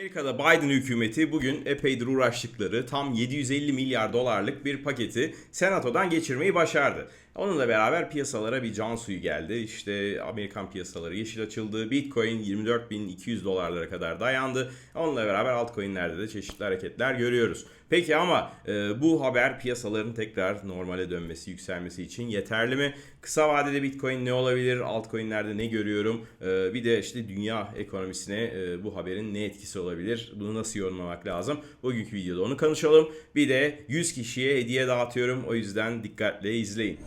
Amerika'da Biden hükümeti bugün epeydir uğraştıkları tam 750 milyar dolarlık bir paketi senatodan geçirmeyi başardı. Onunla beraber piyasalara bir can suyu geldi. İşte Amerikan piyasaları yeşil açıldı. Bitcoin 24.200 dolarlara kadar dayandı. Onunla beraber altcoin'lerde de çeşitli hareketler görüyoruz. Peki ama e, bu haber piyasaların tekrar normale dönmesi, yükselmesi için yeterli mi? Kısa vadede Bitcoin ne olabilir? Altcoin'lerde ne görüyorum? E, bir de işte dünya ekonomisine e, bu haberin ne etkisi olabilir? Bunu nasıl yorumlamak lazım? Bugünkü videoda onu konuşalım. Bir de 100 kişiye hediye dağıtıyorum. O yüzden dikkatle izleyin.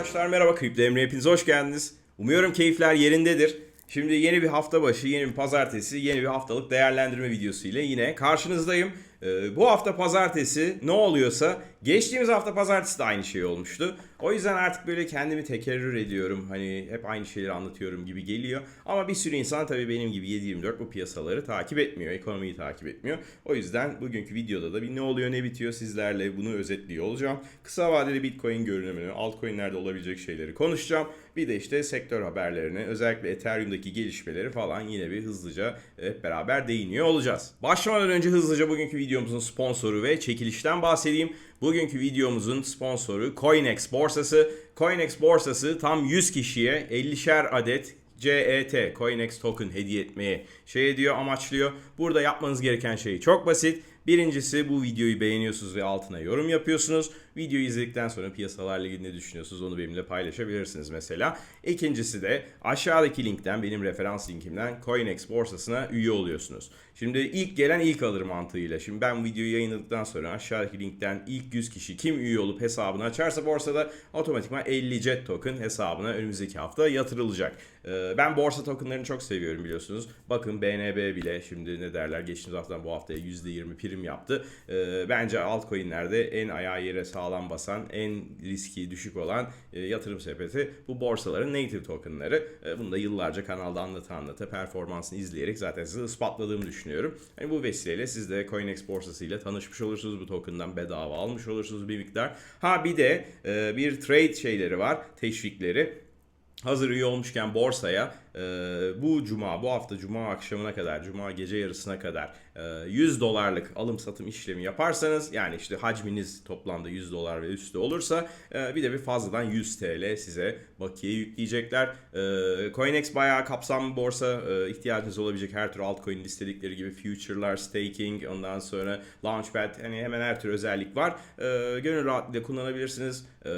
Arkadaşlar merhaba Kripto Emre hepiniz hoş geldiniz. Umuyorum keyifler yerindedir. Şimdi yeni bir hafta başı, yeni bir pazartesi, yeni bir haftalık değerlendirme videosu ile yine karşınızdayım. Ee, bu hafta pazartesi ne oluyorsa geçtiğimiz hafta pazartesi de aynı şey olmuştu. O yüzden artık böyle kendimi tekerrür ediyorum. Hani hep aynı şeyleri anlatıyorum gibi geliyor. Ama bir sürü insan tabii benim gibi 7-24 bu piyasaları takip etmiyor. Ekonomiyi takip etmiyor. O yüzden bugünkü videoda da bir ne oluyor ne bitiyor sizlerle bunu özetliyor olacağım. Kısa vadeli Bitcoin görünümünü, altcoin'lerde olabilecek şeyleri konuşacağım. Bir de işte sektör haberlerini, özellikle Ethereum'daki gelişmeleri falan yine bir hızlıca hep beraber değiniyor olacağız. Başlamadan önce hızlıca bugünkü videomuzun sponsoru ve çekilişten bahsedeyim. Bugünkü videomuzun sponsoru Coinex borsası. Coinex borsası tam 100 kişiye 50'şer adet CET Coinex token hediye etmeye şey ediyor, amaçlıyor. Burada yapmanız gereken şey çok basit. Birincisi bu videoyu beğeniyorsunuz ve altına yorum yapıyorsunuz. Videoyu izledikten sonra piyasalarla ilgili ne düşünüyorsunuz onu benimle paylaşabilirsiniz mesela. İkincisi de aşağıdaki linkten benim referans linkimden Coinex borsasına üye oluyorsunuz. Şimdi ilk gelen ilk alır mantığıyla. Şimdi ben videoyu yayınladıktan sonra aşağıdaki linkten ilk 100 kişi kim üye olup hesabını açarsa borsada otomatikman 50 jet token hesabına önümüzdeki hafta yatırılacak. Ee, Ben borsa tokenlarını çok seviyorum biliyorsunuz. Bakın BNB bile şimdi ne derler geçtiğimiz haftadan bu haftaya %20 prim yaptı. Ee, Bence altcoin'lerde en ayağı yere sağlam basan, en riski düşük olan e, yatırım sepeti bu borsaların native tokenları. E, Bunu da yıllarca kanalda anlata anlata performansını izleyerek zaten size ispatladığımı düşünüyorum. Yani bu vesileyle siz de Coinex borsasıyla tanışmış olursunuz. Bu token'dan bedava almış olursunuz bir miktar. Ha bir de e, bir trade şeyleri var, teşvikleri. Hazır üye olmuşken borsaya e, bu cuma, bu hafta cuma akşamına kadar, cuma gece yarısına kadar e, 100 dolarlık alım satım işlemi yaparsanız yani işte hacminiz toplamda 100 dolar ve üstü olursa e, bir de bir fazladan 100 TL size bakiye yükleyecekler. E, Coinex bayağı kapsamlı borsa e, ihtiyacınız olabilecek her tür altcoin istedikleri gibi future'lar, staking, ondan sonra launchpad hani hemen her tür özellik var. E, gönül rahatlığıyla kullanabilirsiniz. E,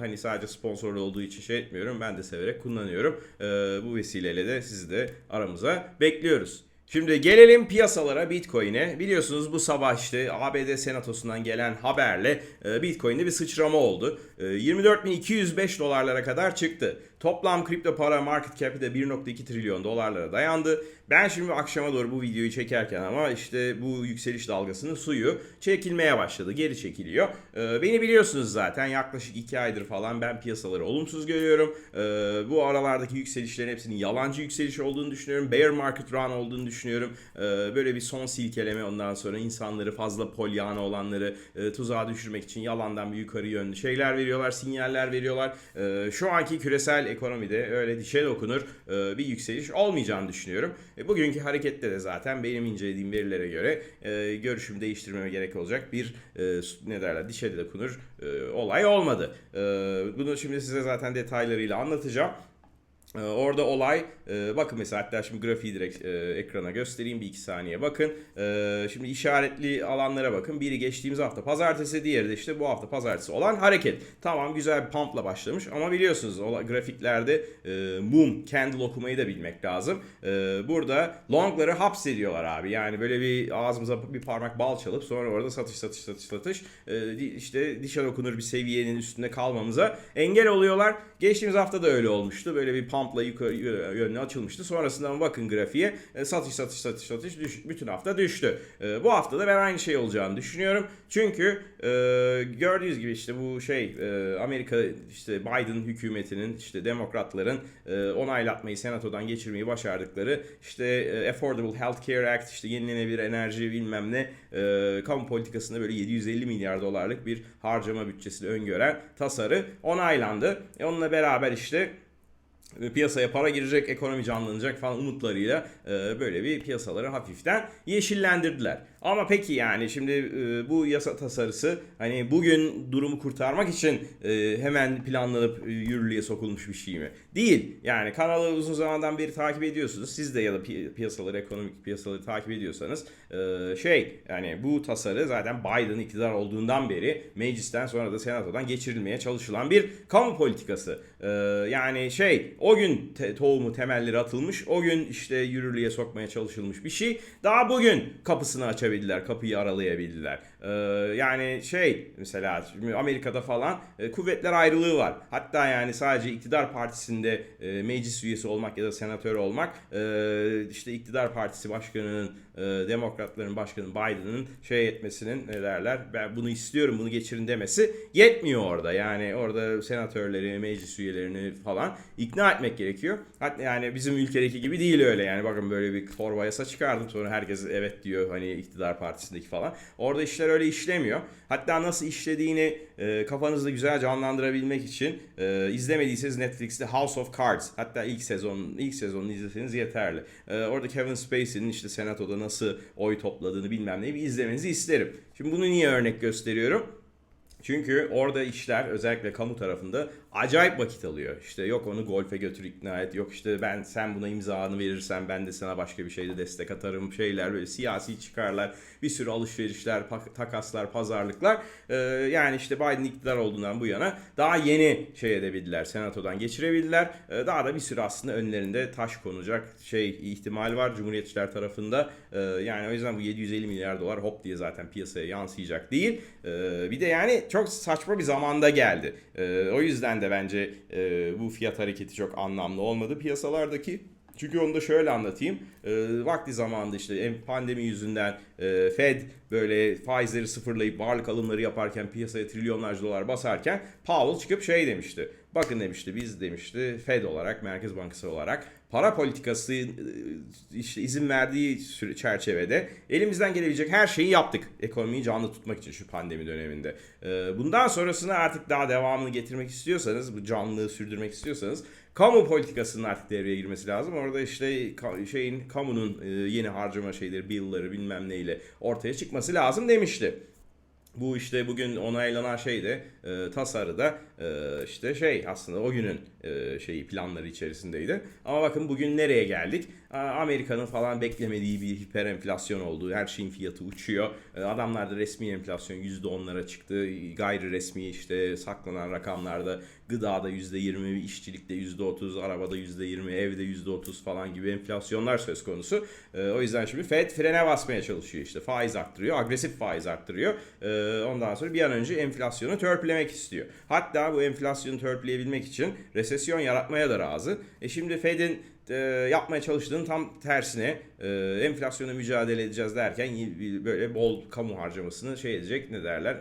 hani sadece sponsorlu olduğu için şey etmiyorum. Ben de severek kullanıyorum. E, bu vesileyle de sizi de aramıza bekliyoruz. Şimdi gelelim piyasalara Bitcoin'e. Biliyorsunuz bu sabah işte ABD Senatosu'ndan gelen haberle e, Bitcoin'de bir sıçrama oldu. E, 24.205 dolarlara kadar çıktı. Toplam kripto para market cap'i de 1.2 trilyon dolarlara dayandı. Ben şimdi akşama doğru bu videoyu çekerken ama işte bu yükseliş dalgasının suyu çekilmeye başladı. Geri çekiliyor. Ee, beni biliyorsunuz zaten yaklaşık 2 aydır falan ben piyasaları olumsuz görüyorum. Ee, bu aralardaki yükselişlerin hepsinin yalancı yükseliş olduğunu düşünüyorum. Bear market run olduğunu düşünüyorum. Ee, böyle bir son silkeleme ondan sonra insanları fazla polyana olanları e, tuzağa düşürmek için yalandan bir yukarı yönlü şeyler veriyorlar, sinyaller veriyorlar. Ee, şu anki küresel ekonomide öyle dişe dokunur e, bir yükseliş olmayacağını düşünüyorum. E, bugünkü harekette de zaten benim incelediğim verilere göre e, görüşümü değiştirmeme gerek olacak bir e, ne derler dişe dokunur e, olay olmadı. E, bunu şimdi size zaten detaylarıyla anlatacağım. Ee, Orada olay e, bakın mesela hatta şimdi grafiği direkt e, ekrana göstereyim bir iki saniye bakın. Ee, Şimdi işaretli alanlara bakın. Biri geçtiğimiz hafta pazartesi diğeri de işte bu hafta pazartesi olan hareket. Tamam güzel bir pumpla başlamış ama biliyorsunuz grafiklerde e, mum, candle okumayı da bilmek lazım. Ee, Burada longları hapsediyorlar abi. Yani böyle bir ağzımıza bir parmak bal çalıp sonra orada satış satış satış satış işte dişe dokunur bir seviyenin üstünde kalmamıza engel oluyorlar. Geçtiğimiz hafta da öyle olmuştu. Böyle bir pump pumpla yukarı yönüne açılmıştı. Sonrasında ama bakın grafiğe e, satış satış satış satış düş, bütün hafta düştü. E, bu hafta da ben aynı şey olacağını düşünüyorum. Çünkü e, gördüğünüz gibi işte bu şey Amerika işte Biden hükümetinin işte demokratların onaylatmayı senatodan geçirmeyi başardıkları işte Affordable Health Care Act işte yenilenebilir enerji bilmem ne kamu politikasında böyle 750 milyar dolarlık bir harcama bütçesini öngören tasarı onaylandı. E, onunla beraber işte piyasaya para girecek, ekonomi canlanacak falan umutlarıyla e, böyle bir piyasaları hafiften yeşillendirdiler. Ama peki yani şimdi e, bu yasa tasarısı hani bugün durumu kurtarmak için e, hemen planlanıp e, yürürlüğe sokulmuş bir şey mi? Değil. Yani kanalı uzun zamandan beri takip ediyorsunuz. Siz de ya da pi- piyasaları, ekonomik piyasaları takip ediyorsanız e, şey yani bu tasarı zaten Biden iktidar olduğundan beri meclisten sonra da senatodan geçirilmeye çalışılan bir kamu politikası. E, yani şey o gün te- tohumu temelleri atılmış, o gün işte yürürlüğe sokmaya çalışılmış bir şey. Daha bugün kapısını açabildiler, kapıyı aralayabildiler. Ee, yani şey mesela Amerika'da falan e, kuvvetler ayrılığı var. Hatta yani sadece iktidar partisinde e, meclis üyesi olmak ya da senatör olmak e, işte iktidar partisi başkanının e, demokratların başkanı Biden'ın şey etmesinin ne derler ben bunu istiyorum bunu geçirin demesi yetmiyor orada. Yani orada senatörleri, meclis üyelerini falan ikna etmek gerekiyor. Hatta yani bizim ülkedeki gibi değil öyle yani bakın böyle bir torba yasa çıkardım sonra herkes evet diyor hani iktidar partisindeki falan. Orada işler öyle işlemiyor. Hatta nasıl işlediğini e, kafanızda güzel canlandırabilmek için e, izlemediyseniz Netflix'te House of Cards hatta ilk sezon ilk sezonunu izleseniz yeterli. E, orada Kevin Spacey'nin işte senatoda nasıl oy topladığını bilmem neyi bir izlemenizi isterim. Şimdi bunu niye örnek gösteriyorum? Çünkü orada işler özellikle kamu tarafında acayip vakit alıyor. İşte yok onu golfe götür ikna et. Yok işte ben sen buna imzanı verirsen ben de sana başka bir şeyde destek atarım. Şeyler böyle siyasi çıkarlar. Bir sürü alışverişler, takaslar, pazarlıklar. Ee, yani işte Biden iktidar olduğundan bu yana daha yeni şey edebildiler. Senatodan geçirebildiler. Ee, daha da bir sürü aslında önlerinde taş konacak şey ihtimal var Cumhuriyetçiler tarafında. Ee, yani o yüzden bu 750 milyar dolar hop diye zaten piyasaya yansıyacak değil. Ee, bir de yani çok saçma bir zamanda geldi. Ee, o yüzden de bence e, bu fiyat hareketi çok anlamlı olmadı piyasalardaki. Çünkü onu da şöyle anlatayım. E, vakti zamanında işte em- pandemi yüzünden e, Fed böyle faizleri sıfırlayıp varlık alımları yaparken piyasaya trilyonlarca dolar basarken Powell çıkıp şey demişti. Bakın demişti biz demişti Fed olarak Merkez Bankası olarak para politikası işte izin verdiği çerçevede elimizden gelebilecek her şeyi yaptık ekonomiyi canlı tutmak için şu pandemi döneminde. E, bundan sonrasını artık daha devamını getirmek istiyorsanız bu canlılığı sürdürmek istiyorsanız kamu politikasının artık devreye girmesi lazım. Orada işte şeyin kamunun e, yeni harcama şeyleri, bill'ları bilmem neyle ortaya çıkması lazım demişti. Bu işte bugün onaylanan şey de e, tasarıda işte şey aslında o günün e, şeyi planları içerisindeydi. Ama bakın bugün nereye geldik? A- Amerika'nın falan beklemediği bir hiper enflasyon oldu. Her şeyin fiyatı uçuyor. E, adamlarda resmi enflasyon %10'lara çıktı. Gayri resmi işte saklanan rakamlarda gıdada %20, işçilikte %30, arabada %20, evde %30 falan gibi enflasyonlar söz konusu. O yüzden şimdi Fed frene basmaya çalışıyor işte. Faiz arttırıyor, agresif faiz arttırıyor. Ondan sonra bir an önce enflasyonu törpülemek istiyor. Hatta bu enflasyonu törpüleyebilmek için resesyon yaratmaya da razı. E şimdi Fed'in e, yapmaya çalıştığının tam tersine e, enflasyona mücadele edeceğiz derken böyle bol kamu harcamasını şey edecek ne derler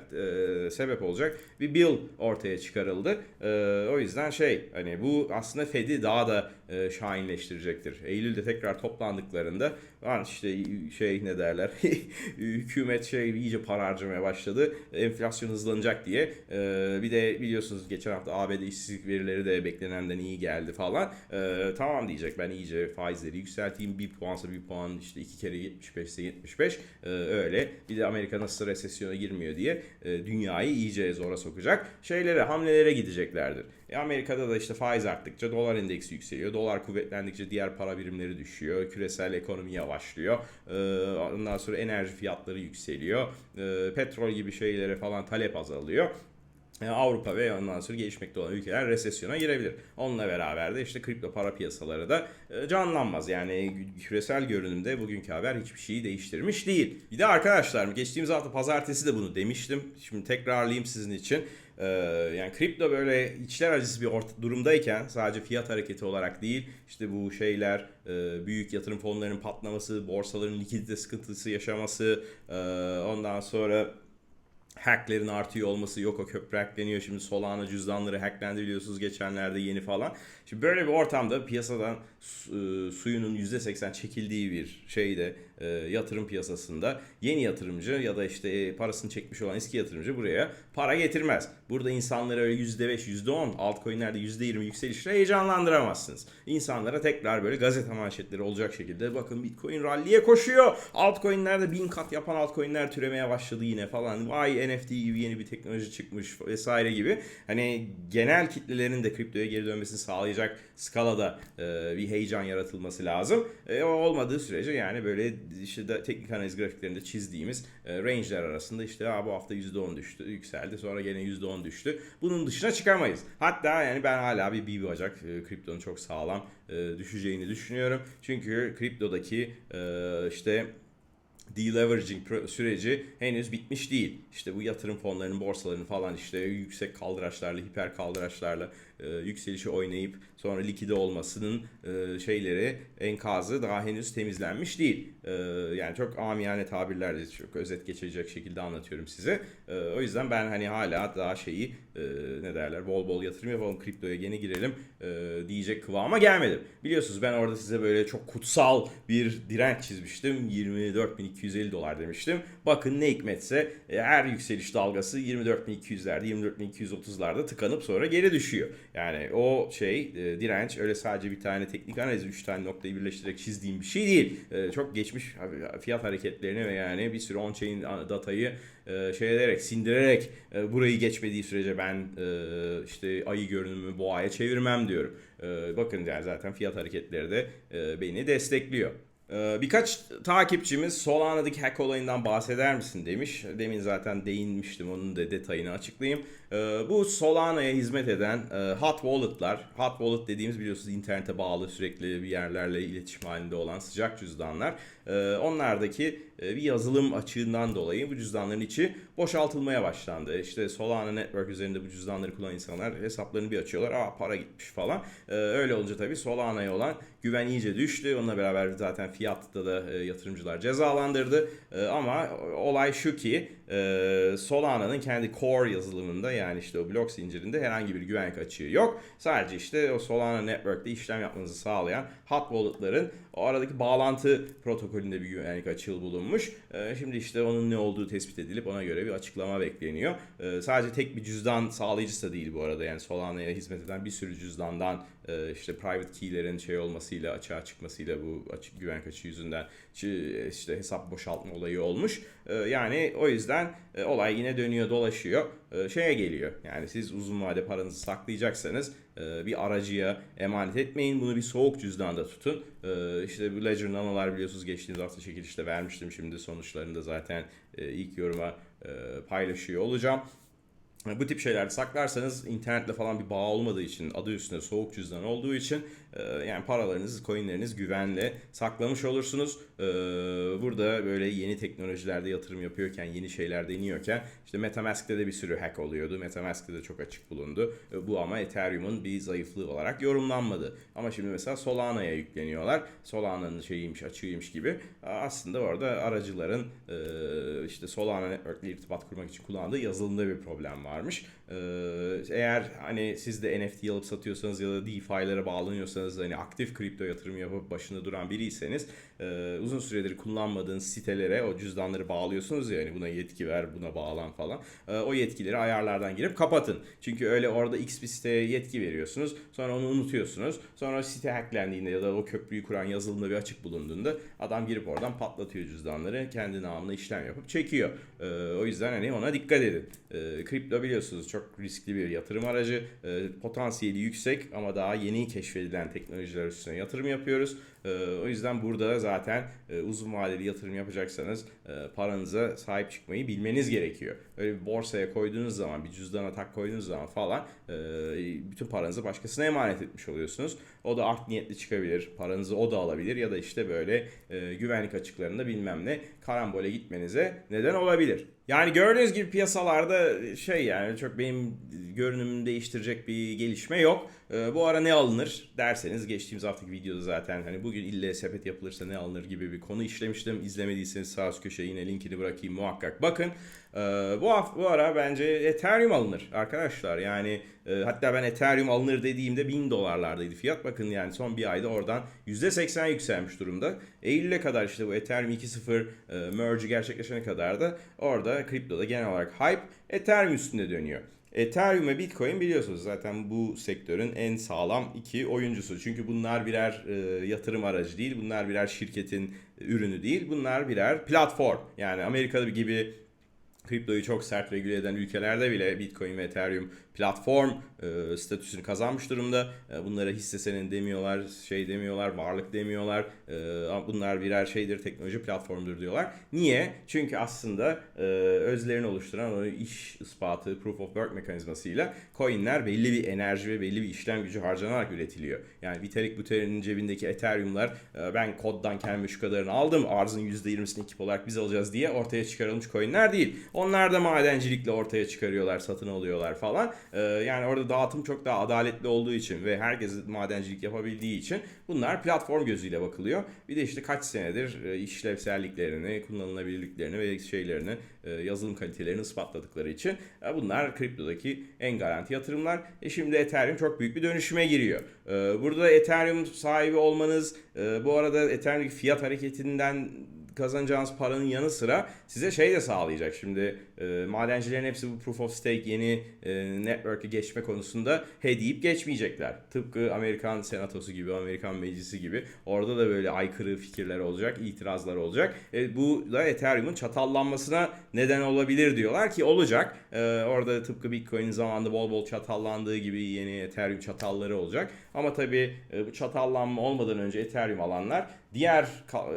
e, sebep olacak bir bill ortaya çıkarıldı. E, o yüzden şey hani bu aslında Fed'i daha da e, şahinleştirecektir. Eylül'de tekrar toplandıklarında lan işte şey ne derler hükümet şey iyice para harcamaya başladı enflasyon hızlanacak diye E, bir de biliyorsunuz geçen hafta ABD işsizlik verileri de beklenenden iyi geldi falan E, tamam diyecek ben iyice faizleri yükselteyim bir puansa bir puan işte iki kere 75 ise 75 E, öyle bir de Amerika nasıl resesyona girmiyor diye e, dünyayı iyice zora sokacak şeylere hamlelere gideceklerdir. E, Amerika'da da işte faiz arttıkça dolar endeksi yükseliyor. Dolar kuvvetlendikçe diğer para birimleri düşüyor. Küresel ekonomi yavaşlıyor. E, ondan sonra enerji fiyatları yükseliyor. E, petrol gibi şeylere falan talep azalıyor. E, Avrupa ve ondan sonra gelişmekte olan ülkeler resesyona girebilir. Onunla beraber de işte kripto para piyasaları da e, canlanmaz. Yani küresel görünümde bugünkü haber hiçbir şeyi değiştirmiş değil. Bir de arkadaşlar geçtiğimiz hafta pazartesi de bunu demiştim. Şimdi tekrarlayayım sizin için. Ee, yani kripto böyle içler acısı bir orta durumdayken sadece fiyat hareketi olarak değil işte bu şeyler e, büyük yatırım fonlarının patlaması, borsaların likidite sıkıntısı yaşaması, e, ondan sonra hacklerin artıyor olması yok o köprü hackleniyor şimdi Solana cüzdanları hacklendi biliyorsunuz geçenlerde yeni falan. Şimdi böyle bir ortamda piyasadan e, suyunun %80 çekildiği bir şeyde e, yatırım piyasasında yeni yatırımcı ya da işte e, parasını çekmiş olan eski yatırımcı buraya para getirmez. Burada insanları öyle %5, %10 altcoin'lerde %20 yükselişle heyecanlandıramazsınız. İnsanlara tekrar böyle gazete manşetleri olacak şekilde bakın Bitcoin rally'e koşuyor. Altcoin'lerde bin kat yapan altcoin'ler türemeye başladı yine falan. Vay NFT gibi yeni bir teknoloji çıkmış vesaire gibi. Hani genel kitlelerin de kriptoya geri dönmesini sağlayacak skalada e, bir heyecan yaratılması lazım. E, olmadığı sürece yani böyle işte de, teknik analiz grafiklerinde çizdiğimiz e, range'ler arasında işte ha, bu hafta %10 düştü, yükseldi sonra gene %10 düştü. Bunun dışına çıkamayız. Hatta yani ben hala bir bir bacak e, kriptonun çok sağlam e, düşeceğini düşünüyorum. Çünkü kriptodaki e, işte deleveraging süreci henüz bitmiş değil. İşte bu yatırım fonlarının, borsalarının falan işte yüksek kaldıraçlarla, hiper kaldıraçlarla e, yükselişi oynayıp sonra likide olmasının e, şeyleri, enkazı daha henüz temizlenmiş değil. E, yani çok amiyane tabirlerle çok özet geçecek şekilde anlatıyorum size. E, o yüzden ben hani hala daha şeyi e, ne derler bol bol yatırım yapalım, kriptoya yeni girelim e, diyecek kıvama gelmedim. Biliyorsunuz ben orada size böyle çok kutsal bir direnç çizmiştim. 24.250 dolar demiştim. Bakın ne hikmetse e, her yükseliş dalgası 24.200'lerde 24.230'larda tıkanıp sonra geri düşüyor. Yani o şey e, direnç öyle sadece bir tane teknik analiz 3 tane noktayı birleştirerek çizdiğim bir şey değil. E, çok geçmiş fiyat hareketlerini ve yani bir sürü on-chain datayı e, şey ederek, sindirerek e, burayı geçmediği sürece ben e, işte ayı görünümü boğaya çevirmem diyorum. E, bakın yani zaten fiyat hareketleri de e, beni destekliyor. Ee, Birkaç takipçimiz Solana'daki hack olayından bahseder misin demiş. Demin zaten değinmiştim onun da detayını açıklayayım. Ee, Bu Solana'ya hizmet eden e, hot wallet'lar, hot wallet dediğimiz biliyorsunuz internete bağlı sürekli bir yerlerle iletişim halinde olan sıcak cüzdanlar. Ee, Onlardaki e, bir yazılım açığından dolayı bu cüzdanların içi boşaltılmaya başlandı. İşte Solana Network üzerinde bu cüzdanları kullanan insanlar hesaplarını bir açıyorlar. Aa para gitmiş falan. Öyle olunca tabii Solana'ya olan güven iyice düştü. Onunla beraber zaten fiyatta da e, yatırımcılar cezalandırdı. E, ama olay şu ki e, Solana'nın kendi core yazılımında yani işte o blok zincirinde herhangi bir güvenlik açığı yok. Sadece işte o Solana Network'te işlem yapmanızı sağlayan hot wallet'ların o aradaki bağlantı protokolünde bir güvenlik açığı bulunmuş. Şimdi işte onun ne olduğu tespit edilip ona göre bir açıklama bekleniyor. Sadece tek bir cüzdan sağlayıcısı da değil bu arada. Yani Solana'ya hizmet eden bir sürü cüzdandan işte private key'lerin şey olmasıyla açığa çıkmasıyla bu açık güvenlik açığı yüzünden çi- işte hesap boşaltma olayı olmuş. E, Yani o yüzden e, olay yine dönüyor dolaşıyor. E, Şeye geliyor. Yani siz uzun vade paranızı saklayacaksanız e, bir aracıya emanet etmeyin. Bunu bir soğuk cüzdanda tutun. E, İşte bu Ledger Nano'lar biliyorsunuz geçtiğimiz hafta çekilişte vermiştim. Şimdi sonuçlarını da zaten e, ilk yoruma e, paylaşıyor olacağım. Bu tip şeyler saklarsanız internetle falan bir bağ olmadığı için adı üstünde soğuk cüzdan olduğu için e, yani paralarınız, coinleriniz güvenle saklamış olursunuz. E, Burada böyle yeni teknolojilerde yatırım yapıyorken, yeni şeyler deniyorken işte Metamask'te de bir sürü hack oluyordu. Metamask'te de çok açık bulundu. E, Bu ama Ethereum'un bir zayıflığı olarak yorumlanmadı. Ama şimdi mesela Solana'ya yükleniyorlar. Solana'nın şeyiymiş, açığıymış gibi. Aslında orada aracıların işte Solana Network ile irtibat kurmak için kullandığı yazılımda bir problem varmış. Ee, Eğer hani siz de NFT alıp satıyorsanız ya da DeFi'lere bağlanıyorsanız hani aktif kripto yatırım yapıp başında duran biriyseniz e, uzun süredir kullanmadığınız sitelere o cüzdanları bağlıyorsunuz ya hani buna yetki ver buna bağlan falan. E, O yetkileri ayarlardan girip kapatın. Çünkü öyle orada X bir siteye yetki veriyorsunuz. Sonra onu unutuyorsunuz. Sonra site hacklendiğinde ya da o köprüyü kuran yazılımda bir açık bulunduğunda adam girip oradan patlatıyor cüzdanları. Kendi namına işlem yapıp çekiyor. E, O yüzden hani ona dikkat edin. E, Kripto biliyorsunuz çok riskli bir yatırım aracı. E, Potansiyeli yüksek ama daha yeni keşfedilen teknolojiler üstüne yatırım yapıyoruz. E, O yüzden burada zaten e, uzun vadeli yatırım yapacaksanız e, paranıza sahip çıkmayı bilmeniz gerekiyor. Öyle bir borsaya koyduğunuz zaman, bir cüzdana tak koyduğunuz zaman falan e, bütün paranızı başkasına emanet etmiş oluyorsunuz. O da art niyetli çıkabilir, paranızı o da alabilir ya da işte böyle e, güvenlik açıklarında bilmem ne karambole gitmenize neden olabilir. Yani gördüğünüz gibi piyasalarda şey yani çok benim görünümümü değiştirecek bir gelişme yok. Ee, bu ara ne alınır derseniz geçtiğimiz haftaki videoda zaten hani bugün ille sepet yapılırsa ne alınır gibi bir konu işlemiştim. İzlemediyseniz sağ üst köşeye yine linkini bırakayım muhakkak bakın. Ee, bu hafta bu ara bence Ethereum alınır arkadaşlar. Yani e, hatta ben Ethereum alınır dediğimde 1000 dolarlardaydı fiyat. Bakın yani son bir ayda oradan %80 yükselmiş durumda. Eylül'e kadar işte bu Ethereum 2.0 e, merge gerçekleşene kadar da orada kriptoda genel olarak hype Ethereum üstünde dönüyor. Ethereum ve Bitcoin biliyorsunuz zaten bu sektörün en sağlam iki oyuncusu. Çünkü bunlar birer e, yatırım aracı değil, bunlar birer şirketin ürünü değil, bunlar birer platform. Yani Amerika'da gibi kriptoyu çok sert regüle eden ülkelerde bile Bitcoin ve Ethereum platform e, statüsünü kazanmış durumda. E, bunlara hisse senedi demiyorlar, şey demiyorlar, varlık demiyorlar. E, bunlar birer şeydir, teknoloji platformudur diyorlar. Niye? Çünkü aslında e, özlerini oluşturan o iş ispatı, proof of work mekanizmasıyla coinler belli bir enerji ve belli bir işlem gücü harcanarak üretiliyor. Yani Vitalik Buterin'in cebindeki Ethereum'lar e, ben koddan kendime şu kadarını aldım, arzın %20'sini ekip olarak biz alacağız diye ortaya çıkarılmış coinler değil. Onlar da madencilikle ortaya çıkarıyorlar, satın alıyorlar falan. Ee, yani orada dağıtım çok daha adaletli olduğu için ve herkes madencilik yapabildiği için bunlar platform gözüyle bakılıyor. Bir de işte kaç senedir e, işlevselliklerini, kullanılabilirliklerini ve şeylerini, e, yazılım kalitelerini ispatladıkları için e, bunlar kriptodaki en garanti yatırımlar. E şimdi Ethereum çok büyük bir dönüşüme giriyor. Burada Ethereum sahibi olmanız, bu arada Ethereum fiyat hareketinden kazanacağınız paranın yanı sıra size şey de sağlayacak. Şimdi e, madencilerin hepsi bu proof of stake yeni e, network'e geçme konusunda he deyip geçmeyecekler. Tıpkı Amerikan senatosu gibi, Amerikan meclisi gibi. Orada da böyle aykırı fikirler olacak, itirazlar olacak. E, bu da Ethereum'un çatallanmasına neden olabilir diyorlar ki olacak. E, orada tıpkı Bitcoin'in zamanında bol bol çatallandığı gibi yeni Ethereum çatalları olacak. Ama tabii e, bu çatallanma olmadan önce Ethereum alanlar diğer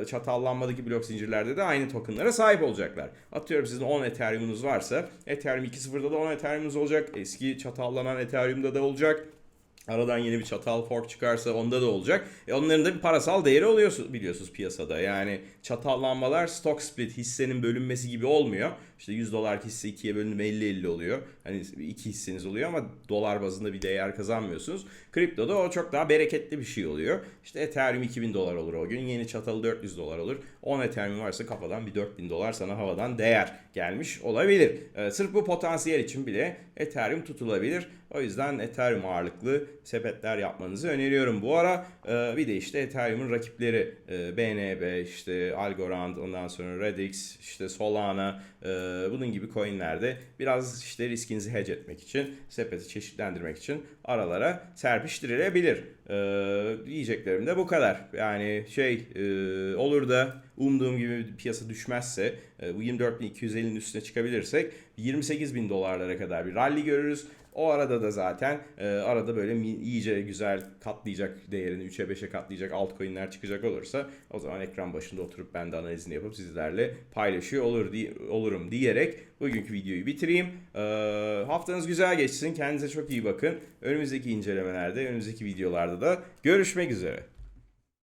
çatallanmadaki blok zincirlerde de aynı tokenlara sahip olacaklar. Atıyorum sizin 10 Ethereum'unuz varsa Ethereum 2.0'da da 10 Ethereum'unuz olacak. Eski çatallanan Ethereum'da da olacak. Aradan yeni bir çatal fork çıkarsa onda da olacak. E onların da bir parasal değeri oluyor biliyorsunuz piyasada. Yani çatallanmalar stock split hissenin bölünmesi gibi olmuyor. İşte 100 dolar hisse ikiye bölünüp 50-50 oluyor. Hani iki hisseniz oluyor ama dolar bazında bir değer kazanmıyorsunuz. Kriptoda o çok daha bereketli bir şey oluyor. İşte Ethereum 2000 dolar olur o gün. Yeni çatalı 400 dolar olur. 10 Ethereum varsa kafadan bir 4000 dolar sana havadan değer gelmiş olabilir. Ee, sırf bu potansiyel için bile Ethereum tutulabilir. O yüzden Ethereum ağırlıklı sepetler yapmanızı öneriyorum. Bu ara e, bir de işte Ethereum'un rakipleri e, BNB, işte Algorand, ondan sonra Redix, işte Solana e, bunun gibi coinlerde biraz işte riskinizi hedge etmek için, sepeti çeşitlendirmek için aralara serpiştirilebilir. E, diyeceklerim de bu kadar. Yani şey e, olur da umduğum gibi piyasa düşmezse e, bu 24.250'nin üstüne çıkabilirsek 28.000 dolarlara kadar bir rally görürüz. O arada da zaten e, arada böyle iyice güzel katlayacak değerini 3'e 5'e katlayacak altcoin'ler çıkacak olursa o zaman ekran başında oturup ben de analizini yapıp sizlerle paylaşıyor olur di- olurum diyerek bugünkü videoyu bitireyim. E, haftanız güzel geçsin. Kendinize çok iyi bakın. Önümüzdeki incelemelerde, önümüzdeki videolarda da görüşmek üzere.